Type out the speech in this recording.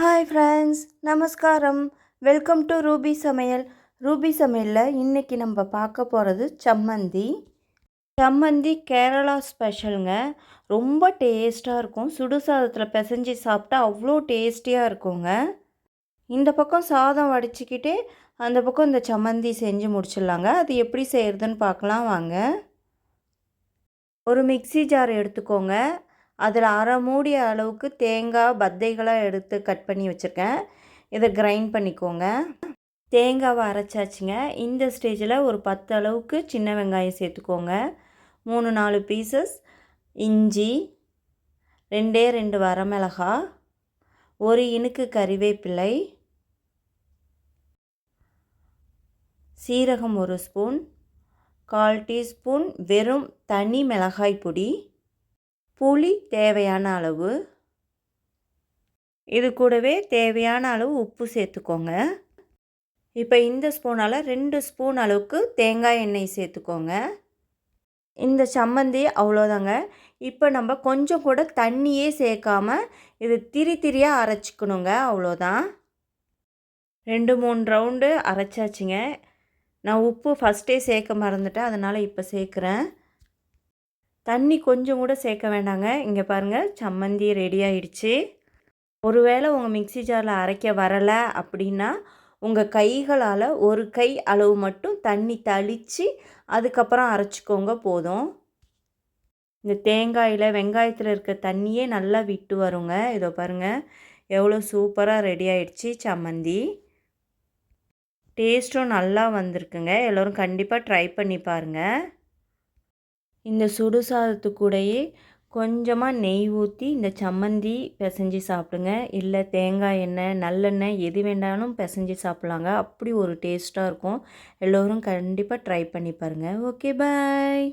Hi friends நமஸ்காரம் welcome to Ruby Samayal Ruby சமையலில் இன்றைக்கி நம்ம பார்க்க போகிறது சம்மந்தி. சம்மந்தி கேரளா ஸ்பெஷலுங்க. ரொம்ப டேஸ்ட்டாக இருக்கும். சுடு சாதத்தில் பிசைஞ்சு சாப்பிட்டா அவ்வளோ டேஸ்டியாக இருக்குங்க. இந்த பக்கம் சாதம் வடிச்சிக்கிட்டே அந்த பக்கம் இந்த சம்மந்தி செஞ்சு முடிச்சிடலாங்க. அது எப்படி செய்கிறதுன்னு பார்க்கலாம் வாங்க. ஒரு மிக்ஸி ஜார் எடுத்துக்கோங்க. அதில் அரை மூடிய அளவுக்கு தேங்காய் பத்தைகளாக எடுத்து கட் பண்ணி வச்சுருக்கேன். இதை கிரைண்ட் பண்ணிக்கோங்க. தேங்காவை அரைச்சாச்சுங்க. இந்த ஸ்டேஜில் ஒரு பத்து அளவுக்கு சின்ன வெங்காயம் சேர்த்துக்கோங்க. மூணு நாலு பீசஸ் இஞ்சி ரெண்டே ரெண்டு வரமிளகா ஒரு இனுக்கு கறிவேப்பிலை சீரகம் ஒரு ஸ்பூன் கால் டீஸ்பூன் வெறும் தனி மிளகாய் பொடி புளி தேவையான அளவு. இது கூடவே தேவையான அளவு உப்பு சேர்த்துக்கோங்க. இப்போ இந்த ஸ்பூனால் ரெண்டு ஸ்பூன் அளவுக்கு தேங்காய் எண்ணெய் சேர்த்துக்கோங்க. இந்த சம்மந்தி அவ்வளோதாங்க. இப்போ நம்ம கொஞ்சம் கூட தண்ணியே சேர்க்காம இது திரி திரியாக அரைச்சிக்கணுங்க அவ்வளோதான். ரெண்டு மூணு ரவுண்டு அரைச்சாச்சுங்க. நான் உப்பு ஃபஸ்ட்டே சேர்க்க மறந்துட்டேன் அதனால் இப்போ சேர்க்குறேன். தண்ணி கொஞ்சம் கூட சேர்க்க வேண்டாங்க. இங்கே பாருங்கள் சம்மந்தி ரெடி ஆயிடுச்சு. ஒருவேளை உங்கள் மிக்சி ஜாரில் அரைக்க வரலை அப்படின்னா உங்கள் கைகளால் ஒரு கை அளவு மட்டும் தண்ணி தளித்து அதுக்கப்புறம் அரைச்சிக்கோங்க போதும். இந்த தேங்காயில் வெங்காயத்தில் இருக்க தண்ணியே நல்லா விட்டு வருங்க. இதோ பாருங்கள் எவ்வளோ சூப்பராக ரெடி ஆயிடுச்சு சம்மந்தி. டேஸ்ட்டும் நல்லா வந்திருக்குங்க. எல்லோரும் கண்டிப்பாக ட்ரை பண்ணி பாருங்கள் இந்த சுடு சாதத்துக்கூடையே கொஞ்சமாக நெய் ஊற்றி இந்த சம்மந்தி பிசைஞ்சு சாப்பிடுங்க. இல்லை தேங்காய் எண்ணெய் நல்லெண்ணெய் எது வேண்டாலும் பிசைஞ்சு சாப்பிட்லாங்க. அப்படி ஒரு டேஸ்ட்டாக இருக்கும். எல்லோரும் கண்டிப்பாக ட்ரை பண்ணி பாருங்கள் ஓகே பாய்